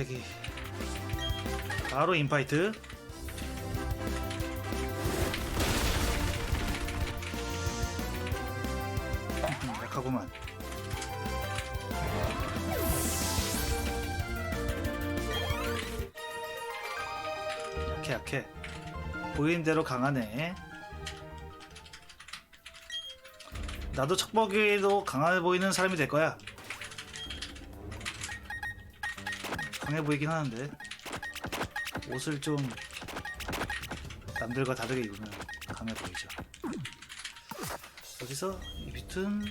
꼭대기. 바로 인파이트. 음, 약하구만. 약해 약해. 보이는 대로 강하네. 나도 척박이도 강해 보이는 사람이 될 거야 강해 보이긴 하는데 옷을 좀 남들과 다르게 입으면 강해 보이죠. 여기서? 이 밑은?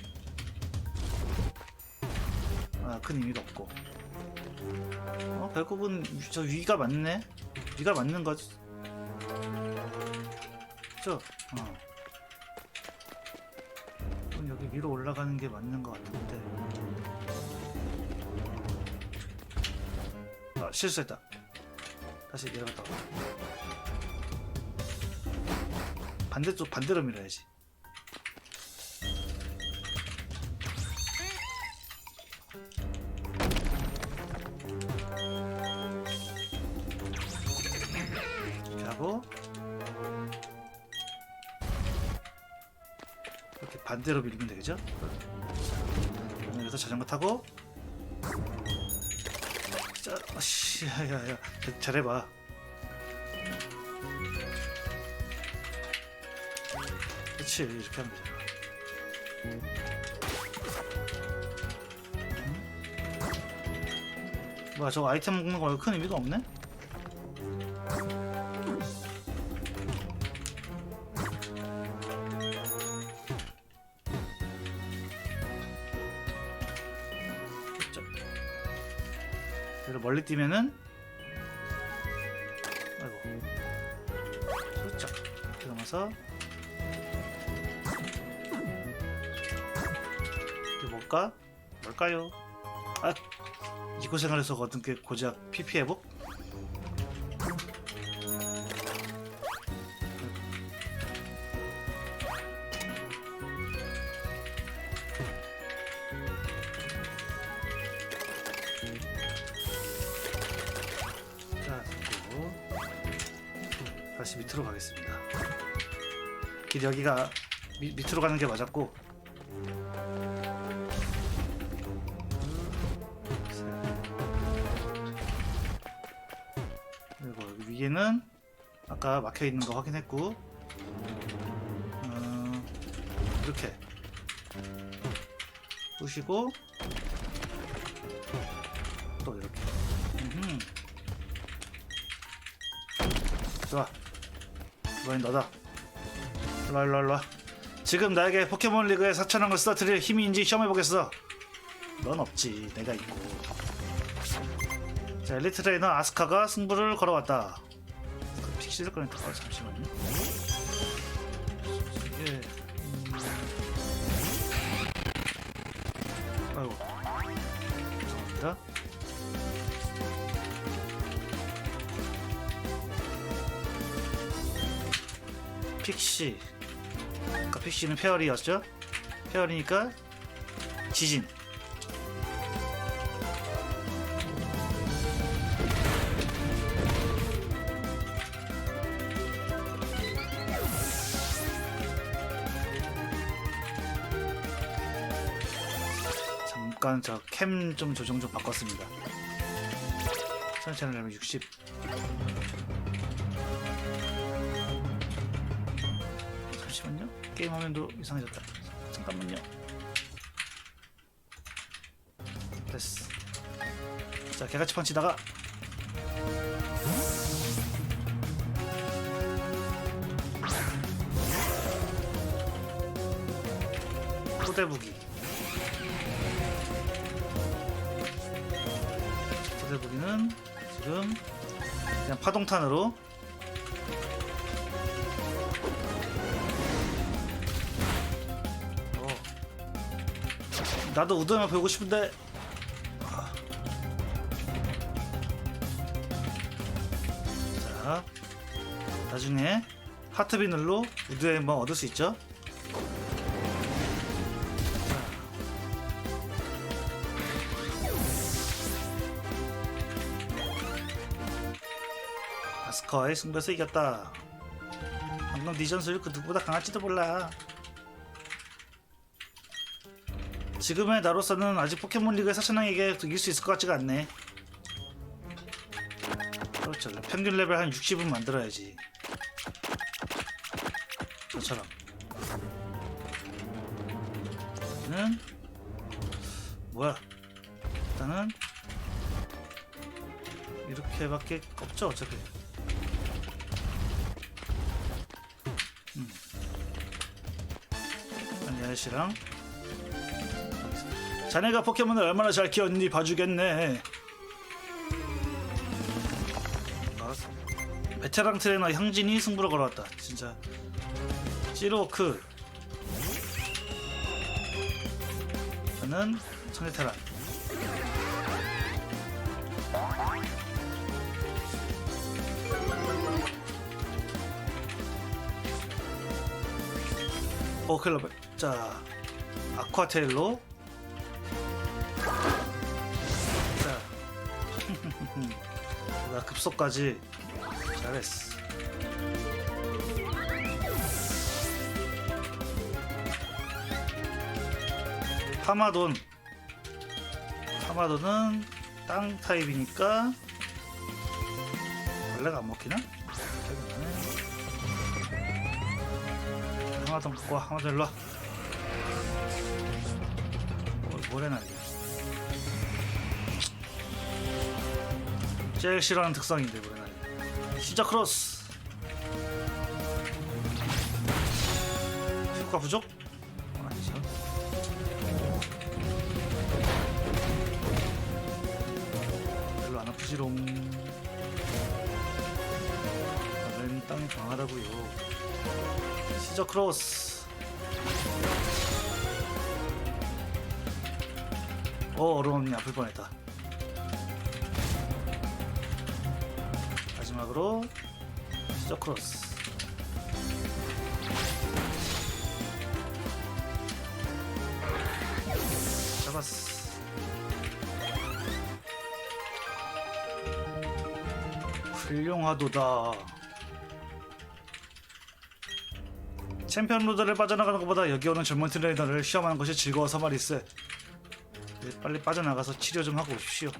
아, 큰 의미가 없고. 어, 배꼽은 저 위가 맞네? 위가 맞는 거지? 그죠? 어. 그럼 여기 위로 올라가는 게 맞는 것 같은데 아 실수했다. 다시 내려갔다. 와 반대쪽 반대로 밀어야지. 이렇게 하고 이렇게 반대로 밀면 되겠죠? 여기서 자전거 타고 자, 아씨, 야야야, 잘해봐. 그렇지, 이렇게 하면 되잖아. 음? 뭐야, 저거 아이템 먹는 거 큰 의미가 없네? 멀리 뛰면은 아이고 살짝 이렇게 넘어서 이게 뭘까? 뭘까요? 아 이고 생활에서 얻은 게 고작 PP 회복? 여기가 미, 밑으로 가는 게 맞았고. 그리고 위에는 아까 막혀 있는 거 확인했고. 어, 이렇게. 부시고. 또 이렇게. 음흠. 좋아. 이번엔 너다 일로와. 지금 나에게 포켓몬 리그에 4천원을 쓰러뜨릴 힘인지 시험해보겠어. 넌 없지. 내가 있고. 자 엘리트 트레이너 아스카가 승부를 걸어왔다. 그 픽시를 꺼냈다 어, 잠시만요. 이게 음... 아이고. 죄송합니다. 픽시 아까 픽시는 페어리였죠? 페어리니까 지진. 잠깐 저 캠 좀 조정 좀 바꿨습니다. 천천히 하면 60. 게임 화면도 이상해졌다. 잠깐만요. 됐어. 자, 개같이 펀치 나가. 포대부기. 포대부기는 지금 그냥 파동탄으로 나도 우드만 배우고 싶은데 아. 자 나중에 하트 비늘로 우드에 한번 얻을 수 있죠 자. 거의 승부에서 이겼다. 방금 네 전술 그 누구보다 강할지도 몰라. 지금의 나로서는 아직 포켓몬 리그의 사천왕에게 이길 수 있을 것 같지가 않네. 그렇죠. 평균 레벨 한 60은 만들어야지. 저처럼. 는 뭐야? 일단은 이렇게밖에 없죠 어차피. 음. 아니 아저씨랑 자네가 포켓몬을 얼마나 잘 키웠는지 봐주겠네. 알았어. 베테랑 트레이너 향진이 승부를 걸어왔다. 진짜 찌로크. 저는 천리테란. 오 클럽. 자 아쿠아테일로. 나 급속까지 잘했어. 파마돈. 파마돈은 땅 타입이니까 벌레가 안 먹히나? 항아돈 갖고 와. 항아돈 일로 와. 뭘, 뭐래 난 제일 싫어하는 특성인데 난리야. 시작 크로스. 효과 부족? 어, 아니죠. 별로 안 아프지롱. 나는 땅이 강하다고요. 시저 크로스. 어 어려움이 아플 뻔했다. 마지막으로 시저 크로스. 잡았어. 훌륭하도다. 챔피언 로드를 빠져나가는 것보다 여기 오는 젊은 트레이너를 시험하는 것이 즐거워서 말이세. 네, 빨리 빠져나가서 치료 좀 하고 오십시오.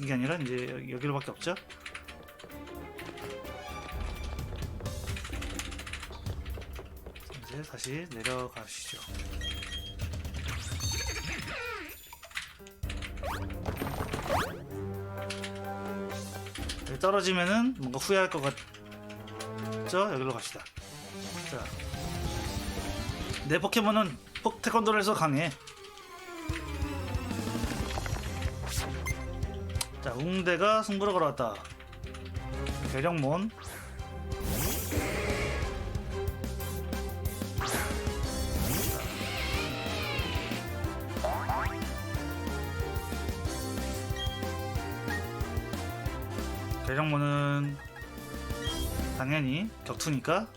아니, 막힌 게 아니라 이제 여기- 여기로밖에 없죠? 이제 다시 내려가시죠. 떨어지면은 뭔가 후회할 것 같죠? 여기로 갑시다. 자, 내 포켓몬은 폭 태권도에서 강해. 자, 웅대가 승부를 걸어왔다. 괴력몬. 괴력몬은 당연히 격투니까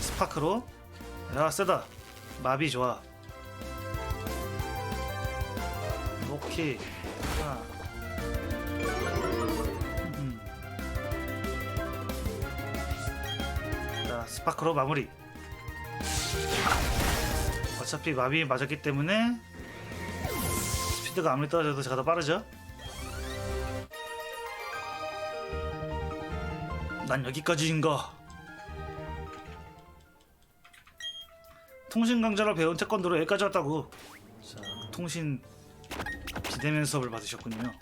스파크로 야 세다 마비 좋아 오케이 스파크로 마무리. 어차피 마비 맞았기 때문에 스피드가 아무리 떨어져도 제가 더 빠르죠? 난 여기까지인가 통신 강좌로 배운 태권도로 여기까지 왔다고. 자 통신 비대면 수업을 받으셨군요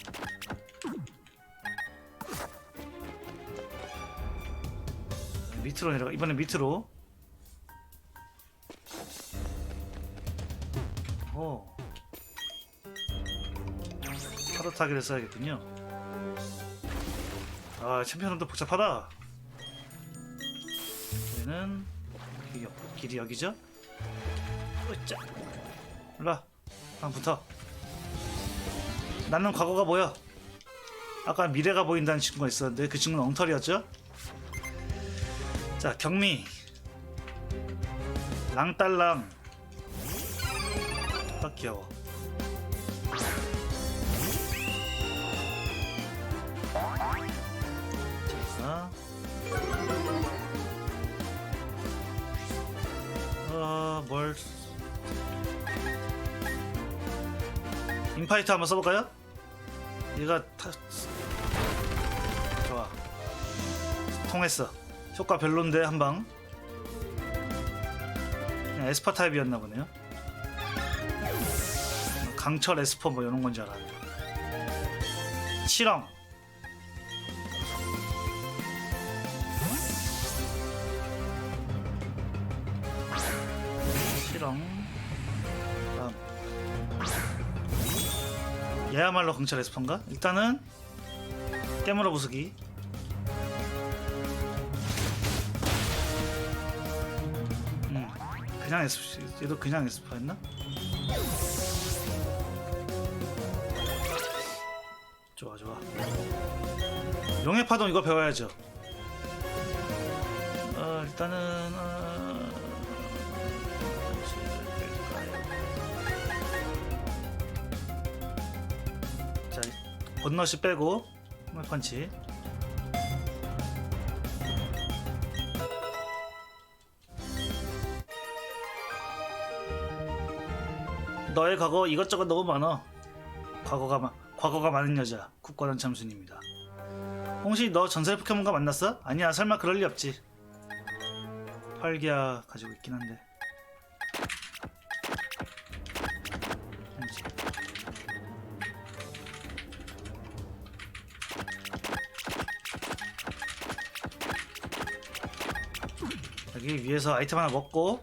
밑으로 내려가 이번엔 밑으로. 오 파도 타기를 써야겠군요. 아 챔피언도 복잡하다. 얘는 길이, 없- 길이 여기죠? 으짜 일로와. 한번 붙어. 나는 과거가 보여. 아까 미래가 보인다는 친구가 있었는데 그 친구는 엉터리였죠 자 경미. 랑딸랑 딱 귀여워. 자, 어, 뭘? 인파이트 한번 써볼까요? 얘가 타... 좋아. 통했어 효과 별론데 한방. 그냥 에스퍼 타입이었나 보네요. 강철 에스퍼 뭐 이런 건 줄 알았는데 실험 실험 다음. 얘야말로 강철 에스퍼인가? 일단은 깨물어 부수기 그냥 에스퍼 얘도 그냥 에스퍼였나? 좋아 좋아. 용의 파동 이거 배워야죠. 어 일단은 어... 자 건너시 빼고 펀치 너의 과거 이것저것 너무 많아 과거가 마, 과거가 많은 여자 국권한 참순입니다. 홍시 너 전설 포켓몬과 만났어? 아니야 설마 그럴 리 없지. 활기야 가지고 있긴 한데. 여기 위에서 아이템 하나 먹고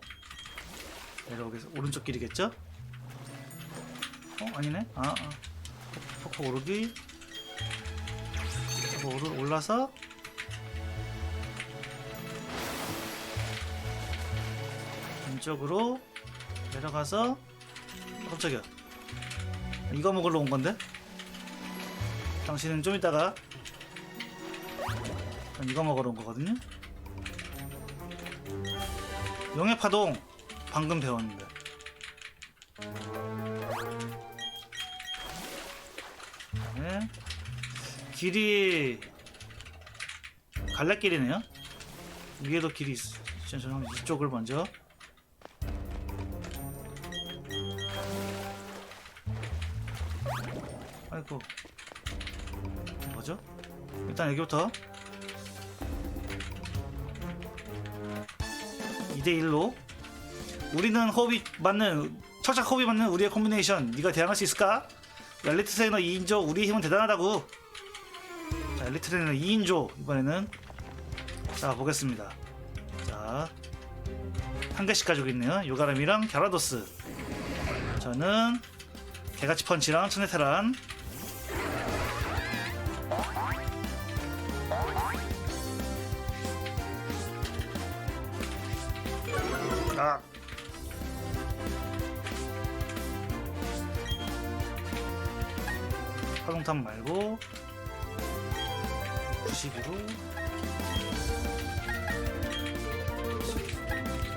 내려오겠어 오른쪽 길이겠죠? 어 아니네? 아, 아. 폭폭 오르기. 오르, 올라서. 왼쪽으로 내려가서 어, 깜짝이야. 이거 먹으러 온 건데? 당신은 좀 이따가 전 이거 먹으러 온 거거든요. 용의 파동 방금 배웠는데 길이 갈래길이네요. 위에도 길이 있. 저는 이쪽을 먼저. 아이고 뭐죠? 일단 여기부터 2대 1로 우리는 호흡이 맞는 철착 호흡이 맞는 우리의 콤비네이션 네가 대항할 수 있을까? 엘리트 트레이너 2인조 우리의 힘은 대단하다고 자 엘리트 트레이너 2인조 이번에는 자 보겠습니다. 자 한 개씩 가지고 있네요. 요가람이랑 갸라도스. 저는 개같이 펀치랑 천혜테란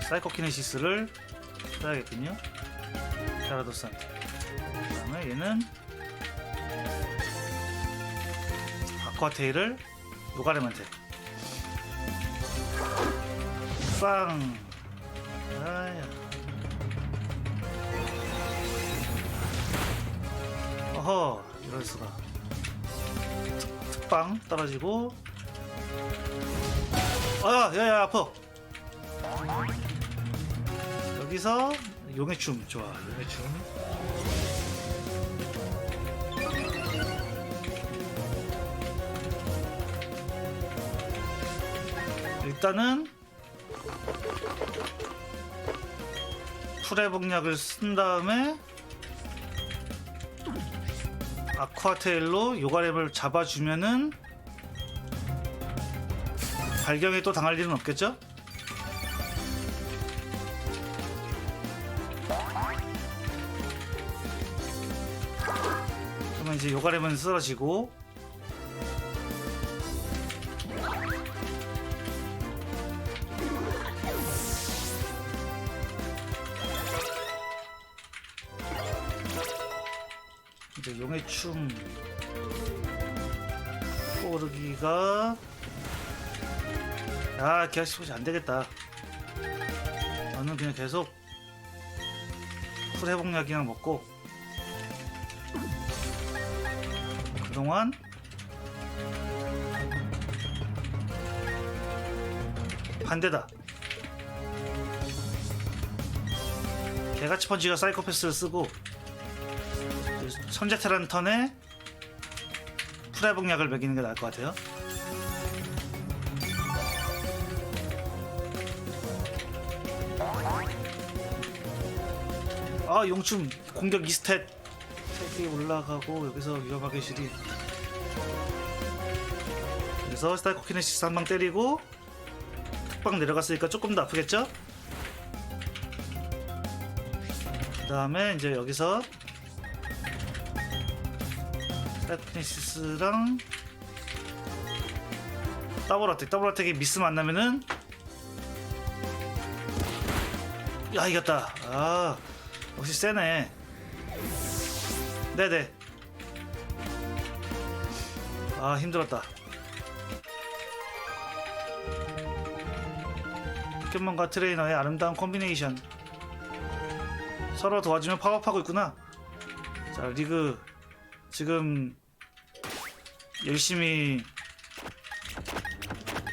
사이코키네시스를 써야겠군요. 샤라도스한테 그 다음에 얘는 아쿠아테일을 노가렘한테 빵. 아야. 어허 이럴 수가. 특, 특방 떨어지고 아야 야야 아파. 여기서 용의 춤 좋아 용의 춤 일단은 풀의 복약을 쓴 다음에 아쿠아테일로 요가랩을 잡아주면은 발경에 또 당할 일은 없겠죠? 그러면 이제 요가랩은 쓰러지고 이제 용의 춤 오르기가 야 기아시포지 안 되겠다. 나는 그냥 계속 쿨 회복약이랑 먹고 그동안 반대다. 개같이 펀치가 사이코패스를 쓰고 선제테란 턴에 풀회복약을 먹이는 게 나을 것 같아요. 아 용춤 공격 2스탯. 3개 올라가고 여기서 위험하게 실이. 그래서 스타이코키네시스 한 방 때리고 툭방 내려갔으니까 조금 더 아프겠죠? 그 다음에 이제 여기서 스타이코키네시스랑 더블 어택 더블 어택이 미스 만나면은 야 이겼다. 아 역시 세네? 네네. 아 힘들었다. 포켓몬과 트레이너의 아름다운 콤비네이션. 서로 도와주며 파업하고 있구나. 자 리그. 지금 열심히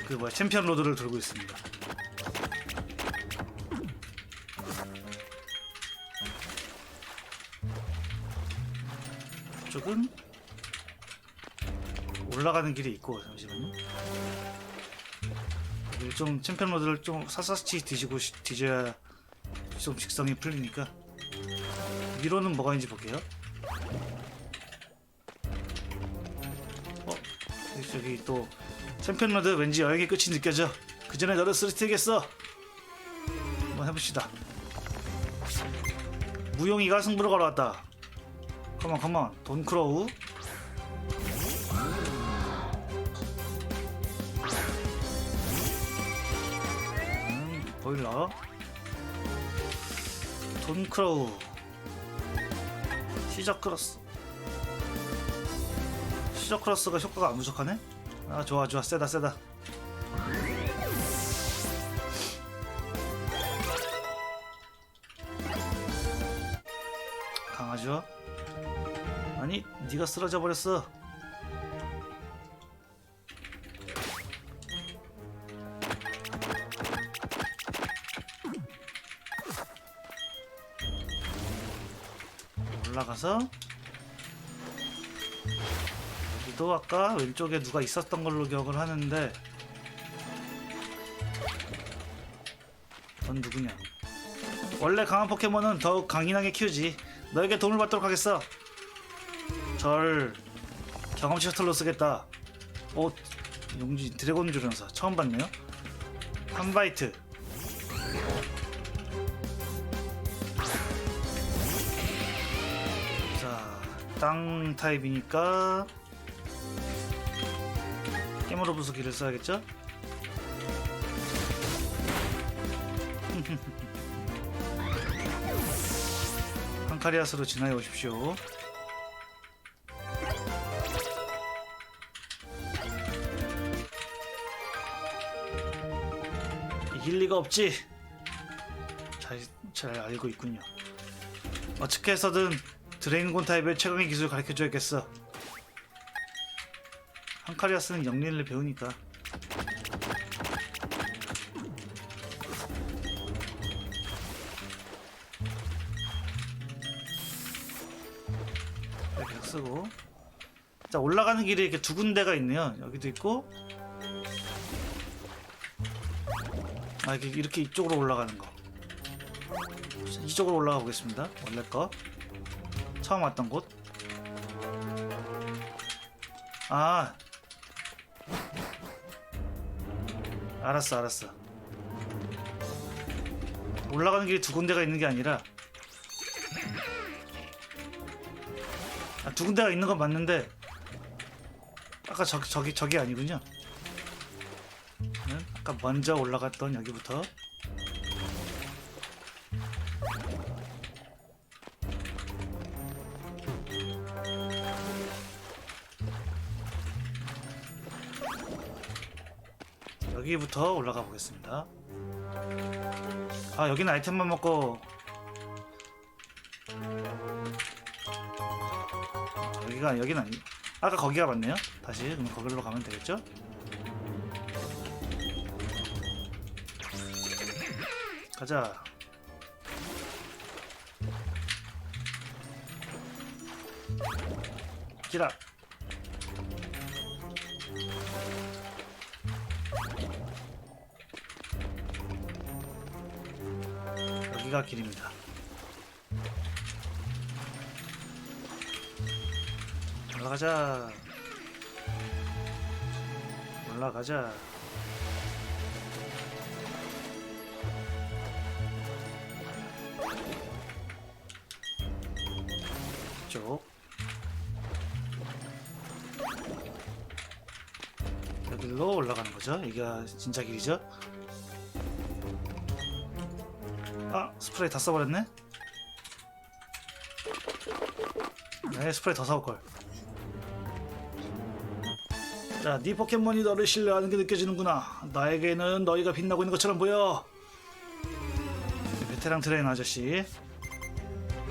그 뭐야 챔피언 로드를 돌고 있습니다 쪽은 올라가는 길이 있고 잠시만요. 좀 챔피언 로드를 좀 사사치 뒤지고 시- 뒤져야 좀 직성이 풀리니까 위로는 뭐가 있는지 볼게요. 어 저기 또 챔피언 로드 왠지 여행의 끝이 느껴져. 그 전에 너를 쓰러뜨리겠어. 한번 해봅시다. 무용이가 승부를 걸어왔다. 컴온 컴온 돈 크로우 음, 보일러. 돈 크로우 시저 크로스. 시저 크로스가 효과가 안 부족하네? 아 좋아 좋아. 세다 세다. 강하죠 아니 네가 쓰러져 버렸어. 올라가서 여기도 아까 왼쪽에 누가 있었던 걸로 기억을 하는데 넌 누구냐? 원래 강한 포켓몬은 더욱 강인하게 키우지. 너에게 도움을 받도록 하겠어 절 경험치 셔틀로 쓰겠다. 오 용지 드래곤 조련사 처음 봤네요. 한 바이트. 자, 땅 타입이니까 깨물어 부수기를 써야겠죠? 한카리아스로 진화해 오십시오. 리가 없지. 잘, 잘 알고 있군요. 어떻게 해서든 드레인곤 타입의 최강의 기술을 가르쳐줘야겠어. 한카리아스는 영린을 배우니까. 이렇게 쓰고. 자 올라가는 길에 이렇게 두 군데가 있네요. 여기도 있고 아 이렇게, 이렇게 이쪽으로 올라가는 거 이쪽으로 올라가 보겠습니다 원래 거 처음 왔던 곳 아. 알았어, 알았어. 올라가는 길이 두 군데가 있는 게 아니라 아, 두 군데가 있는 건 맞는데 아까 저기 저기 저기 아니군요. 아까 먼저 올라갔던 여기부터. 여기부터 올라가 보겠습니다. 아 여기는 아이템만 먹고. 여기가 여기는 아니 아까 거기가 맞네요. 다시 그럼 거기로 가면 되겠죠? 가자. 기라. 여기가 길입니다. 올라가자. 올라가자. 쪽. 여기로 올라가는 거죠. 이게 진짜 길이죠. 아 스프레이 다 써버렸네. 네 스프레이 더 사올 걸. 자, 네 포켓몬이 너를 신뢰하는 게 느껴지는구나. 나에게는 너희가 빛나고 있는 것처럼 보여. 베테랑 트레이너 아저씨.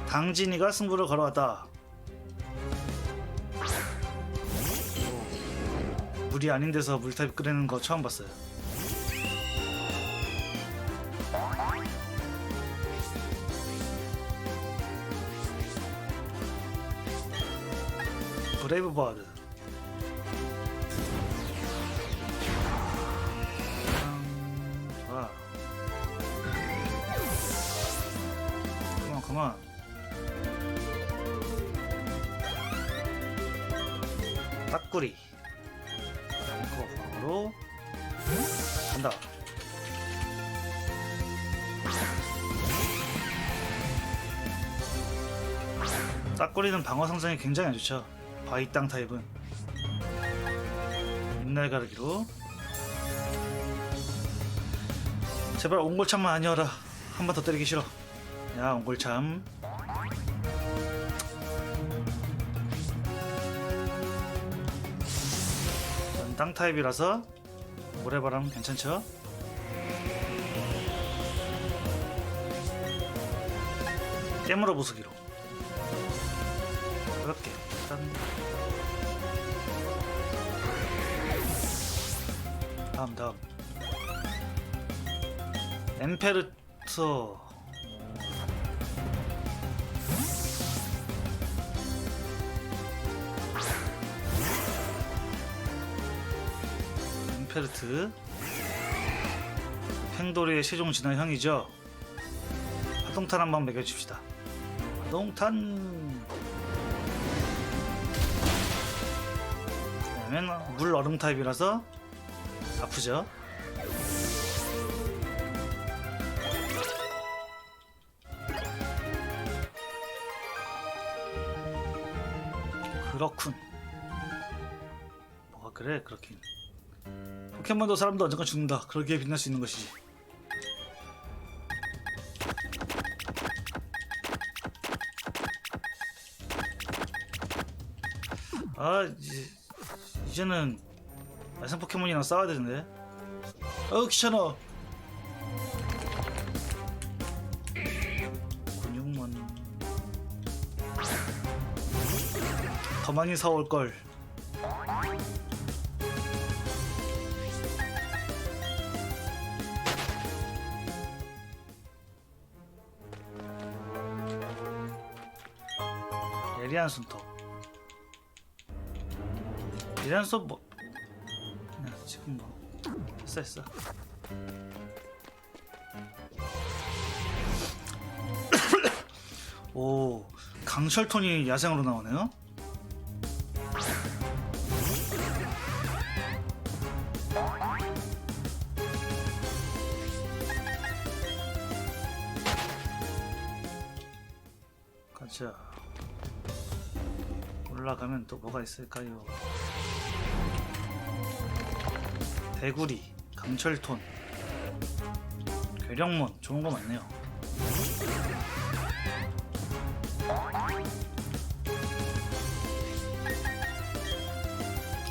당진이가 승부를 걸어왔다. 물이 아닌 데서 물타입 끓이는 거 처음 봤어요. 브레이브 버드. 음, 좋아. 그만 그만. 딱구리. 딱구리는 방어 상성이 굉장히 안 좋죠. 바위 땅 타입은. 잇날 가르기로. 제발 옹골참만 아니어라. 한 번 더 때리기 싫어. 야 옹골참. 전땅 타입이라서 모래바람 괜찮죠? 깨물어 부수기로 다음 엠페르토. 엠페르트. 팽도리의 세종 진화 형이죠? 하동탄 한번 매겨줍시다. 하동탄. 왜냐면 물 얼음 타입이라서 아프죠 그렇군. 뭐가 그래 그렇긴. 포켓몬도 사람도 언젠가 죽는다. 그러기에 빛날 수 있는 것이지. 아 이제 이제는 야생 포켓몬이랑 싸워야 되는데. 어우 귀찮아. 근육만. 더 많이 사올 걸. 예리한 손톱. 예리한 손 뭐? 지금 뭐 했어 했어. 오 강철톤이 야생으로 나오네요. 가자. 올라가면 또 뭐가 있을까요? 개구리, 강철톤, 괴력몬 좋은 거 많네요.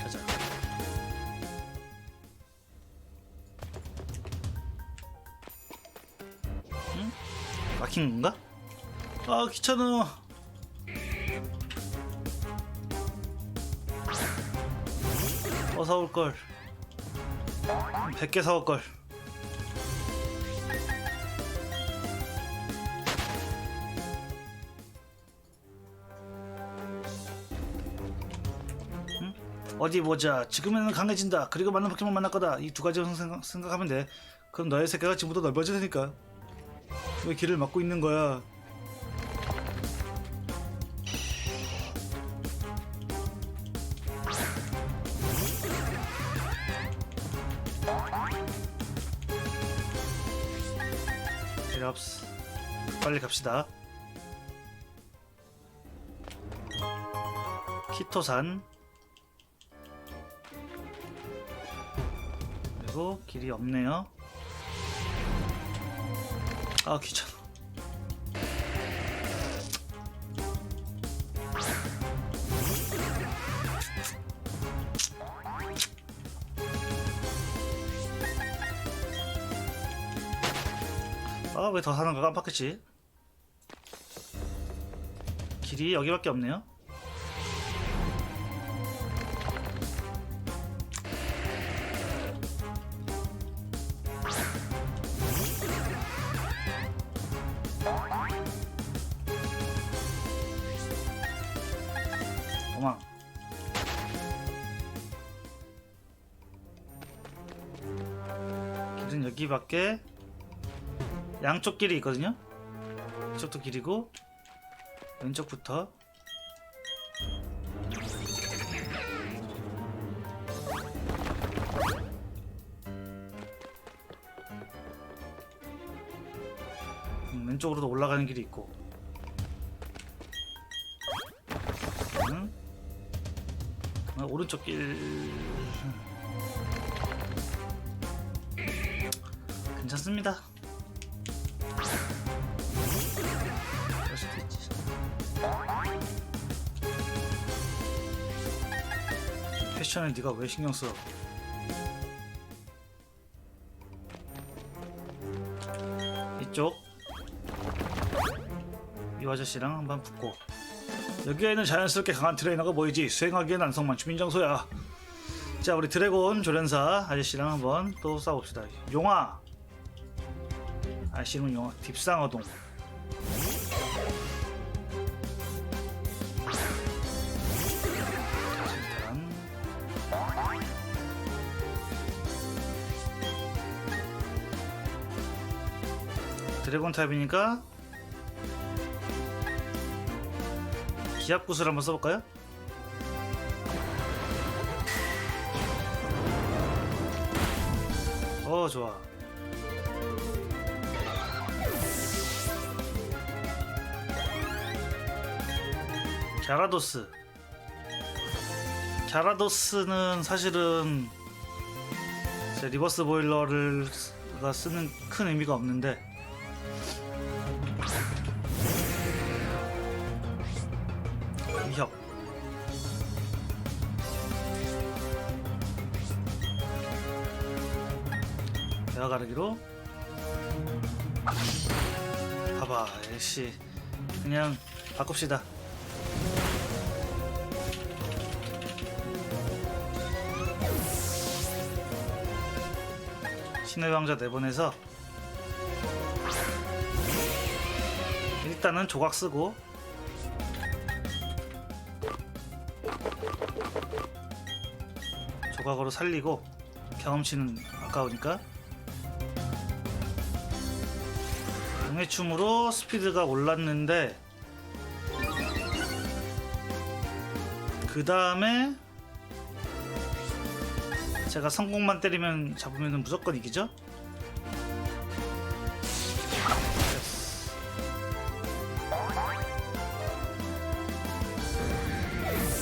가자. 응? 막힌 건가? 아 귀찮아. 어서 올 걸. 100개 사올 걸. 응? 어디 보자. 지금에는 강해진다. 그리고 많은 포켓몬 만날 거다. 이 두 가지 생각, 생각하면 돼. 그럼 너의 세계가 지금부터 넓어질 테니까. 왜 길을 막고 있는 거야 빨리 갑시다. 키토산. 그리고 길이 없네요. 아 귀찮아. 아 왜 더 사는 거 깜빡했지 길이 여기밖에 없네요. 도망 길은 여기밖에 양쪽 길이 있거든요. 이쪽도 길이고 왼쪽부터. 음, 왼쪽으로도 올라가는 길이 있고. 응? 아, 오른쪽 길. 괜찮습니다 패션을 네가 왜 신경 써? 이쪽. 이 아저씨랑 한번 붙고. 여기에는 자연스럽게 강한 트레이너가 보이지? 수행하기엔 안성만 주민 장소야. 자 우리 드래곤 조련사 아저씨랑 한번 또 싸웁시다. 용화. 아저씨는 용화. 딥상어동 드래곤 탑이니까 기압 구슬 한번 써볼까요? 어 좋아 갸라도스 갸라도스는 사실은 제 리버스 보일러를 가 쓰는 큰 의미가 없는데 대화 가르기로. 봐봐 역시 그냥 바꿉시다. 신의 왕자 내보내서 일단은 조각 쓰고 조각으로 살리고 경험치는 아까우니까 용해춤으로 스피드가 올랐는데 그 다음에 제가 성공만 때리면 잡으면 무조건 이기죠?